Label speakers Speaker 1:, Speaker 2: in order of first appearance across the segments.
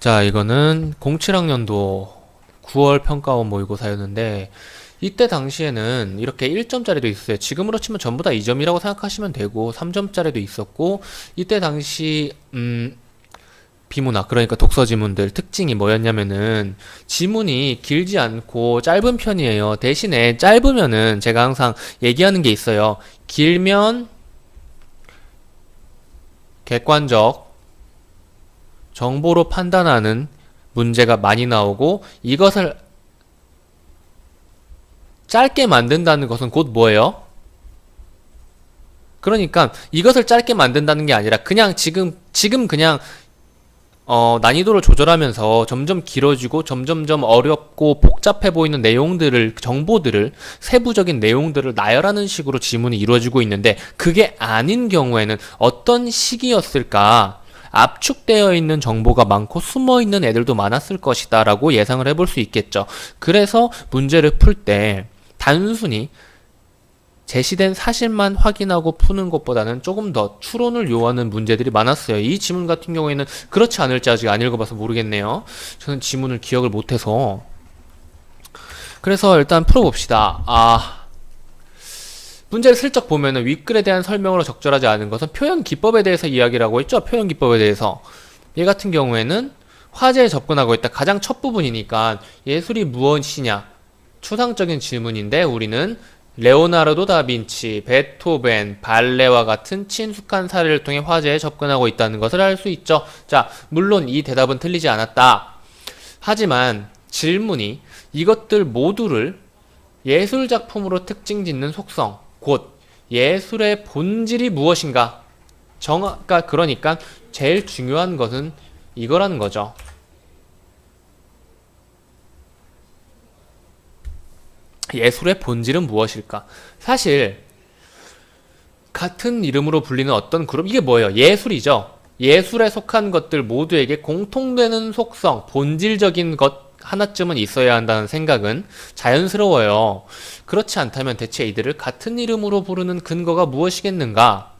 Speaker 1: 자, 이거는 07학년도 9월 평가원 모의고사였는데 이때 당시에는 이렇게 1점짜리도 있었어요. 지금으로 치면 전부 다 2점이라고 생각하시면 되고 3점짜리도 있었고 이때 당시 음 비문학 그러니까 독서 지문들 특징이 뭐였냐면은 지문이 길지 않고 짧은 편이에요. 대신에 짧으면은 제가 항상 얘기하는 게 있어요. 길면 객관적 정보로 판단하는 문제가 많이 나오고 이것을 짧게 만든다는 것은 곧 뭐예요? 그러니까 이것을 짧게 만든다는 게 아니라 그냥 지금 지금 그냥 어, 난이도를 조절하면서 점점 길어지고 점점점 어렵고 복잡해 보이는 내용들을 정보들을 세부적인 내용들을 나열하는 식으로 지문이 이루어지고 있는데 그게 아닌 경우에는 어떤 시기였을까? 압축되어 있는 정보가 많고 숨어 있는 애들도 많았을 것이다 라고 예상을 해볼 수 있겠죠. 그래서 문제를 풀 때 단순히 제시된 사실만 확인하고 푸는 것보다는 조금 더 추론을 요하는 문제들이 많았어요. 이 지문 같은 경우에는 그렇지 않을지 아직 안 읽어봐서 모르겠네요. 저는 지문을 기억을 못해서. 그래서 일단 풀어봅시다. 아, 문제를 슬쩍 보면은 윗글에 대한 설명으로 적절하지 않은 것은 표현 기법에 대해서 이야기를 하고 있죠. 표현 기법에 대해서. 얘 같은 경우에는 화제에 접근하고 있다. 가장 첫 부분이니까 예술이 무엇이냐? 추상적인 질문인데 우리는 레오나르도 다빈치, 베토벤, 발레와 같은 친숙한 사례를 통해 화제에 접근하고 있다는 것을 알 수 있죠. 자, 물론 이 대답은 틀리지 않았다. 하지만 질문이 이것들 모두를 예술 작품으로 특징 짓는 속성, 곧 예술의 본질이 무엇인가? 정확가 그러니까 제일 중요한 것은 이거라는 거죠. 예술의 본질은 무엇일까? 사실 같은 이름으로 불리는 어떤 그룹 이게 뭐예요? 예술이죠. 예술에 속한 것들 모두에게 공통되는 속성, 본질적인 것 하나쯤은 있어야 한다는 생각은 자연스러워요. 그렇지 않다면 대체 이들을 같은 이름으로 부르는 근거가 무엇이겠는가?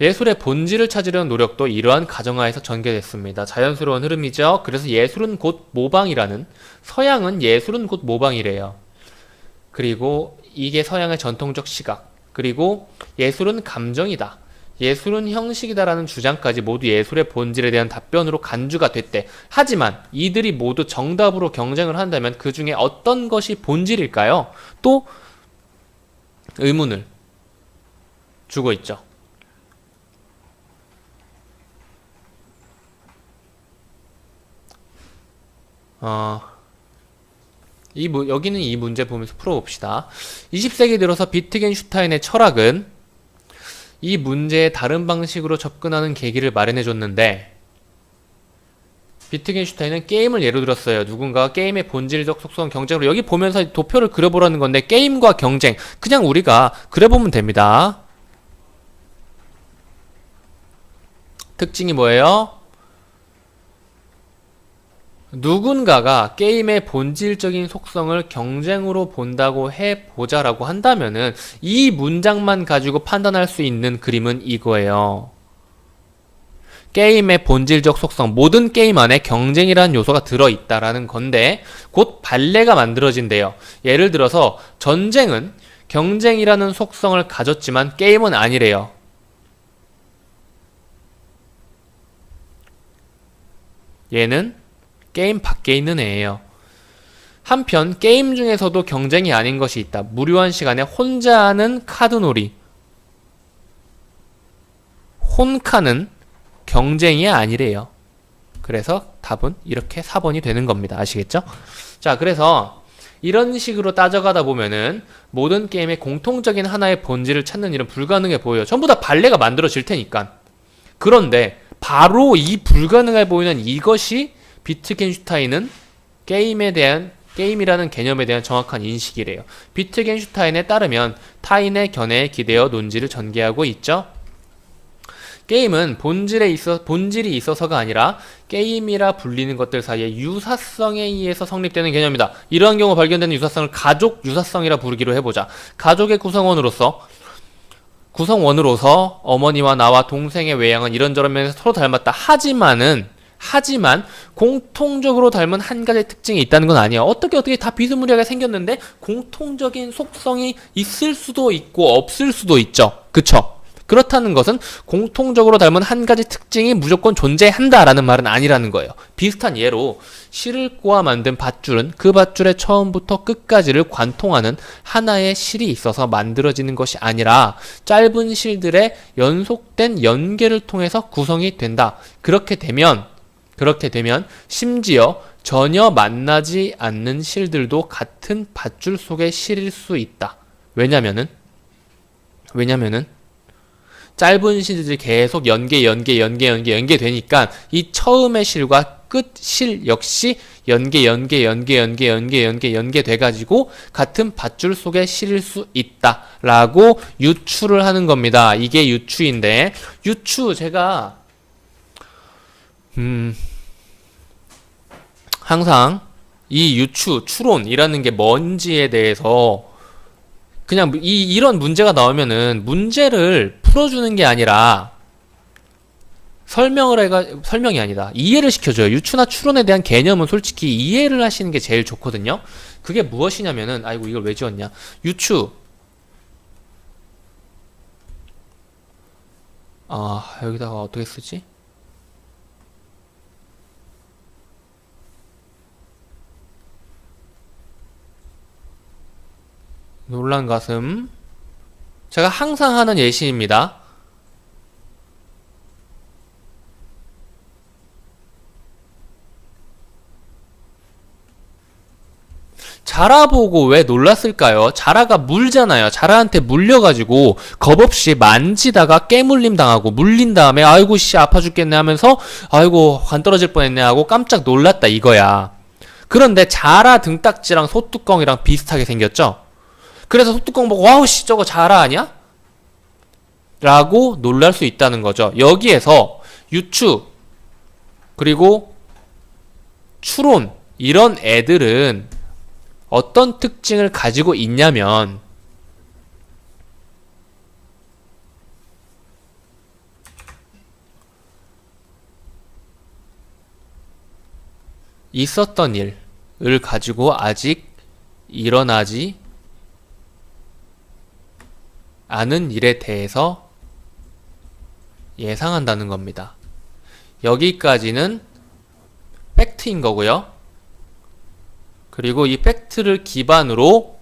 Speaker 1: 예술의 본질을 찾으려는 노력도 이러한 가정하에서 전개됐습니다. 자연스러운 흐름이죠. 그래서 예술은 곧 모방이라는 서양은 예술은 곧 모방이래요. 그리고 이게 서양의 전통적 시각. 그리고 예술은 감정이다. 예술은 형식이다라는 주장까지 모두 예술의 본질에 대한 답변으로 간주가 됐대. 하지만 이들이 모두 정답으로 경쟁을 한다면 그 중에 어떤 것이 본질일까요? 또 의문을 주고 있죠. 어, 이, 여기는 이 문제 보면서 풀어봅시다. 20세기 들어서 비트겐슈타인의 철학은 이 문제에 다른 방식으로 접근하는 계기를 마련해 줬는데, 비트겐슈타인은 게임을 예로 들었어요. 누군가가 게임의 본질적 속성 경쟁으로 여기 보면서 도표를 그려보라는 건데 게임과 경쟁 그냥 우리가 그려보면 됩니다. 특징이 뭐예요? 누군가가 게임의 본질적인 속성을 경쟁으로 본다고 해보자라고 한다면은 이 문장만 가지고 판단할 수 있는 그림은 이거예요. 게임의 본질적 속성, 모든 게임 안에 경쟁이라는 요소가 들어있다라는 건데, 곧 발레가 만들어진대요. 예를 들어서, 전쟁은 경쟁이라는 속성을 가졌지만 게임은 아니래요. 얘는 게임 밖에 있는 애예요. 한편 게임 중에서도 경쟁이 아닌 것이 있다. 무료한 시간에 혼자 하는 카드놀이. 혼카는 경쟁이 아니래요. 그래서 답은 이렇게 4번이 되는 겁니다. 아시겠죠? 자, 그래서 이런 식으로 따져가다 보면은 모든 게임의 공통적인 하나의 본질을 찾는 일은 불가능해 보여요. 전부 다 발레가 만들어질 테니까. 그런데 바로 이 불가능해 보이는 이것이 비트겐슈타인은 게임에 대한 게임이라는 개념에 대한 정확한 인식이래요. 비트겐슈타인에 따르면 타인의 견해에 기대어 논지를 전개하고 있죠. 게임은 본질에 있어 본질이 있어서가 아니라 게임이라 불리는 것들 사이에 유사성에 의해서 성립되는 개념이다. 이러한 경우 발견되는 유사성을 가족 유사성이라 부르기로 해보자. 가족의 구성원으로서 구성원으로서 어머니와 나와 동생의 외양은 이런저런 면에서 서로 닮았다. 하지만은 하지만 공통적으로 닮은 한 가지 특징이 있다는 건 아니야. 어떻게 어떻게 다 비스무리하게 생겼는데 공통적인 속성이 있을 수도 있고 없을 수도 있죠. 그쵸? 그렇다는 것은 공통적으로 닮은 한 가지 특징이 무조건 존재한다라는 말은 아니라는 거예요. 비슷한 예로 실을 꼬아 만든 밧줄은 그 밧줄의 처음부터 끝까지를 관통하는 하나의 실이 있어서 만들어지는 것이 아니라 짧은 실들의 연속된 연계를 통해서 구성이 된다. 그렇게 되면 그렇게 되면 심지어 전혀 만나지 않는 실들도 같은 밧줄 속의 실일 수 있다. 왜냐면은 왜냐면은 짧은 실들이 계속 연계 연계 연계 연계 연계 되니까 이 처음의 실과 끝 실 역시 연계 연계 연계 연계 연계 연계 연계 돼 가지고 같은 밧줄 속에 실일 수 있다라고 유추를 하는 겁니다. 이게 유추인데 유추 제가 음. 항상 이 유추 추론이라는 게 뭔지에 대해서 그냥 이 이런 문제가 나오면은 문제를 풀어주는 게 아니라 설명을 해가 설명이 아니다. 이해를 시켜줘요. 유추나 추론에 대한 개념은 솔직히 이해를 하시는 게 제일 좋거든요. 그게 무엇이냐면은 아이고 이걸 왜 지웠냐. 유추. 아 여기다가 어떻게 쓰지 놀란 가슴. 제가 항상 하는 예시입니다. 자라 보고 왜 놀랐을까요? 자라가 물잖아요. 자라한테 물려가지고 겁없이 만지다가 깨물림 당하고 물린 다음에 아이고 씨 아파 죽겠네 하면서 아이고 관 떨어질 뻔했네 하고 깜짝 놀랐다 이거야. 그런데 자라 등딱지랑 소뚜껑이랑 비슷하게 생겼죠? 그래서 소뚜껑 보고 와우 씨 저거 자라 아니야? 라고 놀랄 수 있다는 거죠. 여기에서 유추 그리고 추론 이런 애들은 어떤 특징을 가지고 있냐면 있었던 일을 가지고 아직 일어나지 아는 일에 대해서 예상한다는 겁니다. 여기까지는 팩트인 거고요. 그리고 이 팩트를 기반으로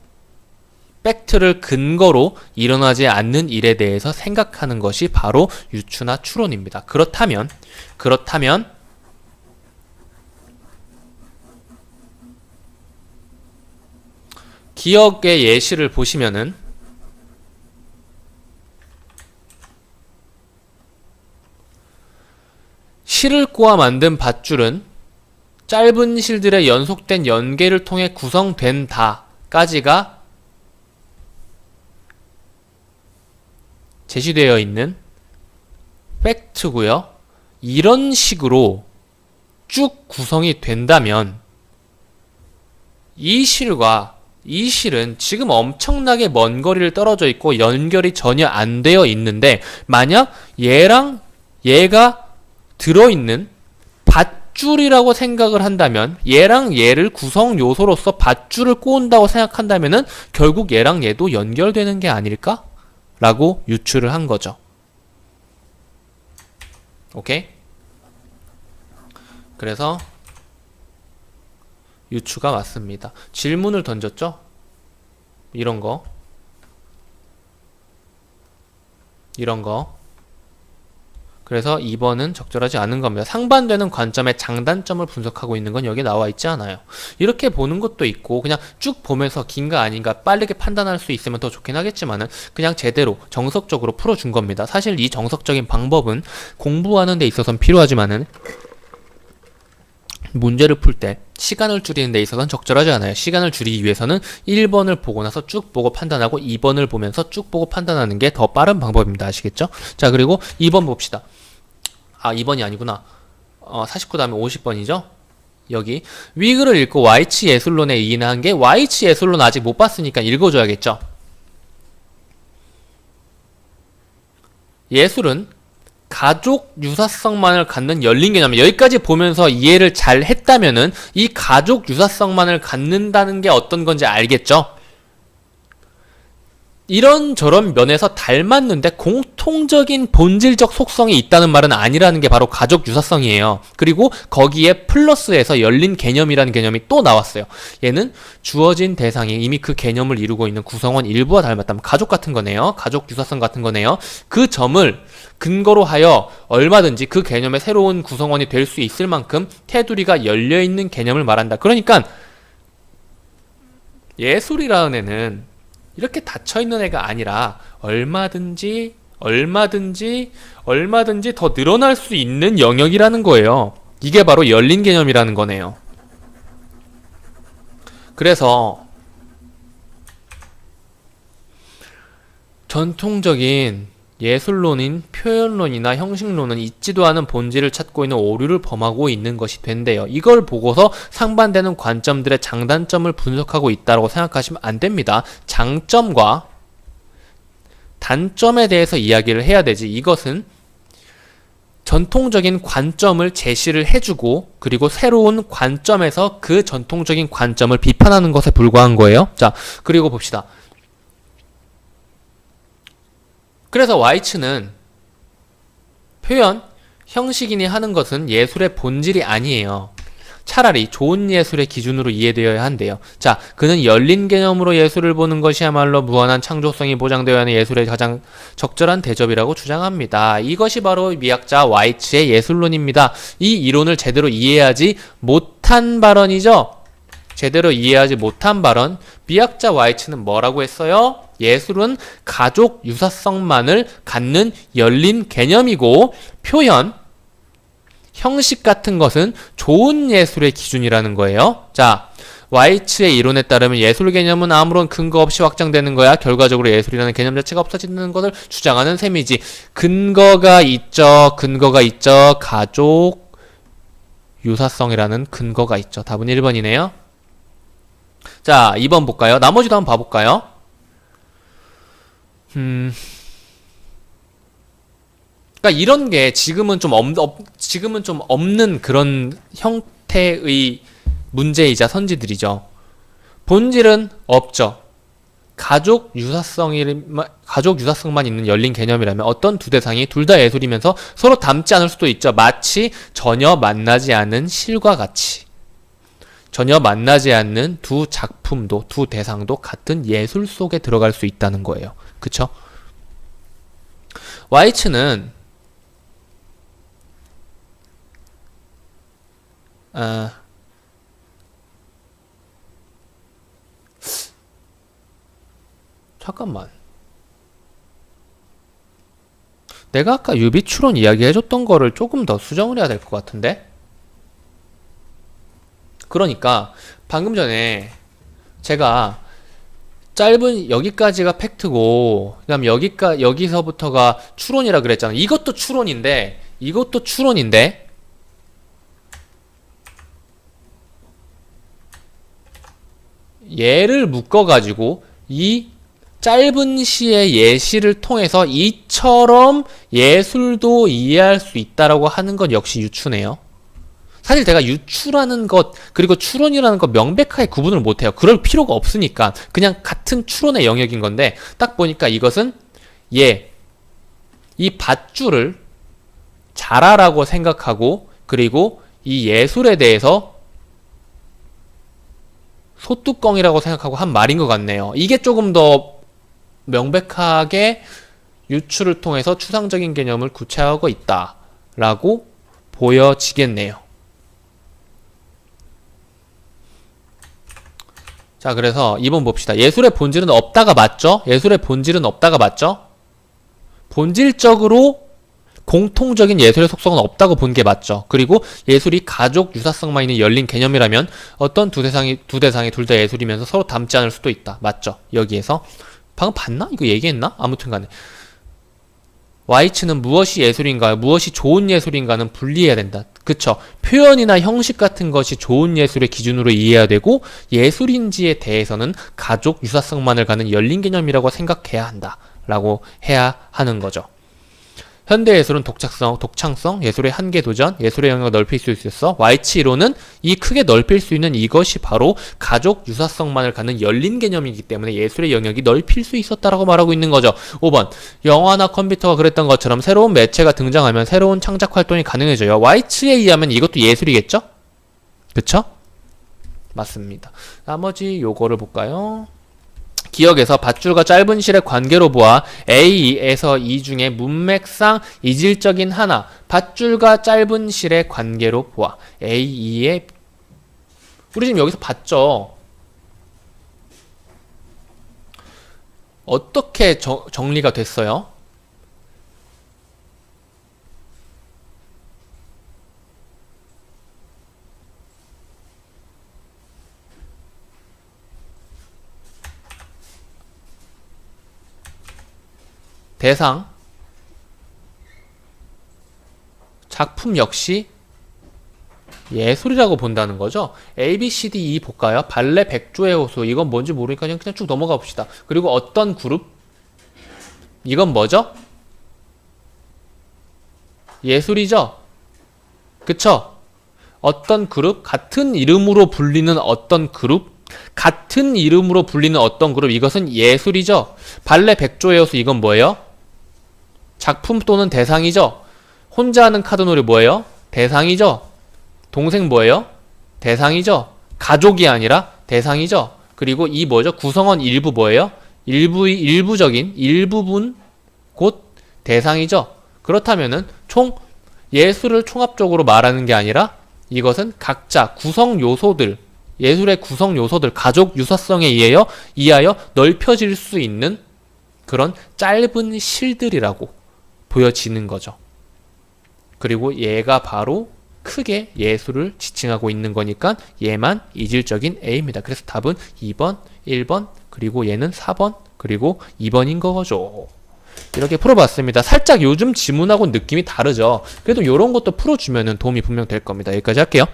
Speaker 1: 팩트를 근거로 일어나지 않는 일에 대해서 생각하는 것이 바로 유추나 추론입니다. 그렇다면 그렇다면 기억의 예시를 보시면은 실을 꼬아 만든 밧줄은 짧은 실들의 연속된 연계를 통해 구성된다까지가 제시되어 있는 팩트고요. 이런 식으로 쭉 구성이 된다면 이 실과 이 실은 지금 엄청나게 먼 거리를 떨어져 있고 연결이 전혀 안 되어 있는데 만약 얘랑 얘가 들어있는 밧줄이라고 생각을 한다면 얘랑 얘를 구성 요소로서 밧줄을 꼬은다고 생각한다면은 결국 얘랑 얘도 연결되는 게 아닐까? 라고 유추를 한 거죠. 오케이? 그래서 유추가 맞습니다. 질문을 던졌죠? 이런 거. 이런 거. 그래서 2번은 적절하지 않은 겁니다. 상반되는 관점의 장단점을 분석하고 있는 건 여기 나와 있지 않아요. 이렇게 보는 것도 있고 그냥 쭉 보면서 긴가 아닌가 빠르게 판단할 수 있으면 더 좋긴 하겠지만은 그냥 제대로 정석적으로 풀어준 겁니다. 사실 이 정석적인 방법은 공부하는 데 있어서는 필요하지만은 문제를 풀 때 시간을 줄이는 데 있어서는 적절하지 않아요. 시간을 줄이기 위해서는 1번을 보고 나서 쭉 보고 판단하고 2번을 보면서 쭉 보고 판단하는 게 더 빠른 방법입니다. 아시겠죠? 자, 그리고 2번 봅시다. 아 2번이 아니구나 어, 49 다음에 50번이죠 여기 위글을 읽고 와이치 예술론에 이인한 게 와이치 예술론 아직 못 봤으니까 읽어줘야겠죠 예술은 가족 유사성만을 갖는 열린 개념. 여기까지 보면서 이해를 잘 했다면은 이 가족 유사성만을 갖는다는 게 어떤 건지 알겠죠? 이런 저런 면에서 닮았는데 공통적인 본질적 속성이 있다는 말은 아니라는 게 바로 가족 유사성이에요. 그리고 거기에 플러스해서 열린 개념이라는 개념이 또 나왔어요. 얘는 주어진 대상이 이미 그 개념을 이루고 있는 구성원 일부와 닮았다면 가족 같은 거네요. 가족 유사성 같은 거네요. 그 점을 근거로 하여 얼마든지 그 개념의 새로운 구성원이 될 수 있을 만큼 테두리가 열려 있는 개념을 말한다. 그러니까 예술이라는 애는 이렇게 닫혀 있는 애가 아니라 얼마든지 얼마든지 얼마든지 더 늘어날 수 있는 영역이라는 거예요. 이게 바로 열린 개념이라는 거네요. 그래서 전통적인 예술론인 표현론이나 형식론은 있지도 않은 본질을 찾고 있는 오류를 범하고 있는 것이 된대요. 이걸 보고서 상반되는 관점들의 장단점을 분석하고 있다고 생각하시면 안 됩니다. 장점과 단점에 대해서 이야기를 해야 되지. 이것은 전통적인 관점을 제시를 해주고 그리고 새로운 관점에서 그 전통적인 관점을 비판하는 것에 불과한 거예요. 자, 그리고 봅시다. 그래서 와이츠는 표현, 형식인이 하는 것은 예술의 본질이 아니에요. 차라리 좋은 예술의 기준으로 이해되어야 한대요. 자, 그는 열린 개념으로 예술을 보는 것이야말로 무한한 창조성이 보장되어야 하는 예술의 가장 적절한 대접이라고 주장합니다. 이것이 바로 미학자 와이츠의 예술론입니다. 이 이론을 제대로 이해하지 못한 발언이죠. 제대로 이해하지 못한 발언. 미학자 와이츠는 뭐라고 했어요? 예술은 가족 유사성만을 갖는 열린 개념이고 표현, 형식 같은 것은 좋은 예술의 기준이라는 거예요. 자, 와이츠의 이론에 따르면 예술 개념은 아무런 근거 없이 확장되는 거야. 결과적으로 예술이라는 개념 자체가 없어지는 것을 주장하는 셈이지. 근거가 있죠. 근거가 있죠. 가족 유사성이라는 근거가 있죠. 답은 1번이네요. 자, 2번 볼까요? 나머지도 한번 봐볼까요? 음. 그러니까 이런 게 지금은 좀 없, 없, 지금은 좀 없는 그런 형태의 문제이자 선지들이죠. 본질은 없죠. 가족 유사성이 가족 유사성만 있는 열린 개념이라면 어떤 두 대상이 둘 다 예술이면서 서로 닮지 않을 수도 있죠. 마치 전혀 만나지 않은 실과 같이. 전혀 만나지 않는 두 작품도 두 대상도 같은 예술 속에 들어갈 수 있다는 거예요. 그쵸? 와이츠는 아, 잠깐만. 내가 아까 유비 추론 이야기 해줬던 거를 조금 더 수정을 해야 될 것 같은데? 그러니까 방금 전에 제가 짧은 여기까지가 팩트고 그다음 여기까 여기서부터가 추론이라 그랬잖아. 이것도 추론인데 이것도 추론인데 얘를 묶어 가지고 이 짧은 시의 예시를 통해서 이처럼 예술도 이해할 수 있다라고 하는 건 역시 유추네요. 사실 제가 유추라는 것 그리고 추론이라는 것 명백하게 구분을 못해요. 그럴 필요가 없으니까 그냥 같은 추론의 영역인 건데 딱 보니까 이것은 예, 이 밧줄을 자라라고 생각하고 그리고 이 예술에 대해서 소뚜껑이라고 생각하고 한 말인 것 같네요. 이게 조금 더 명백하게 유추를 통해서 추상적인 개념을 구체화하고 있다라고 보여지겠네요. 자, 그래서 2번 봅시다. 예술의 본질은 없다가 맞죠? 예술의 본질은 없다가 맞죠? 본질적으로 공통적인 예술의 속성은 없다고 본 게 맞죠. 그리고 예술이 가족 유사성만 있는 열린 개념이라면 어떤 두 대상이 두 대상이 둘 다 예술이면서 서로 닮지 않을 수도 있다. 맞죠? 여기에서 방금 봤나? 이거 얘기했나? 아무튼 간에 와이츠는 무엇이 예술인가, 무엇이 좋은 예술인가는 분리해야 된다. 그쵸? 표현이나 형식 같은 것이 좋은 예술의 기준으로 이해해야 되고, 예술인지에 대해서는 가족 유사성만을 가는 열린 개념이라고 생각해야 한다. 라고 해야 하는 거죠. 현대 예술은 독창성, 독창성, 예술의 한계 도전, 예술의 영역을 넓힐 수 있었어. Y치 이론은 이 크게 넓힐 수 있는 이것이 바로 가족 유사성만을 갖는 열린 개념이기 때문에 예술의 영역이 넓힐 수 있었다라고 말하고 있는 거죠. 5번 영화나 컴퓨터가 그랬던 것처럼 새로운 매체가 등장하면 새로운 창작 활동이 가능해져요. Y치에 의하면 이것도 예술이겠죠? 그쵸? 맞습니다. 나머지 요거를 볼까요? 기억에서 밧줄과 짧은 실의 관계로 보아 A에서 이 중에 문맥상 이질적인 하나 밧줄과 짧은 실의 관계로 보아 A2의 우리 지금 여기서 봤죠? 어떻게 저- 정리가 됐어요? 대상 작품 역시 예술이라고 본다는 거죠. A, B, C, D, E 볼까요? 발레 백조의 호수 이건 뭔지 모르니까 그냥, 그냥 쭉 넘어가 봅시다. 그리고 어떤 그룹? 이건 뭐죠? 예술이죠? 그쵸? 어떤 그룹? 같은 이름으로 불리는 어떤 그룹? 같은 이름으로 불리는 어떤 그룹? 이것은 예술이죠? 발레 백조의 호수 이건 뭐예요? 작품 또는 대상이죠? 혼자 하는 카드놀이 뭐예요? 대상이죠? 동생 뭐예요? 대상이죠? 가족이 아니라 대상이죠? 그리고 이 뭐죠? 구성원 일부 뭐예요? 일부, 일부적인, 일부분, 곧 대상이죠? 그렇다면은 총, 예술을 총합적으로 말하는 게 아니라 이것은 각자 구성 요소들, 예술의 구성 요소들, 가족 유사성에 의하여, 이하여 넓혀질 수 있는 그런 짧은 실들이라고 보여지는 거죠. 그리고 얘가 바로 크게 예술을 지칭하고 있는 거니까 얘만 이질적인 A입니다. 그래서 답은 2번, 1번, 그리고 얘는 4번, 그리고 2번인 거죠. 이렇게 풀어봤습니다. 살짝 요즘 지문하고 느낌이 다르죠. 그래도 이런 것도 풀어주면 도움이 분명 될 겁니다. 여기까지 할게요.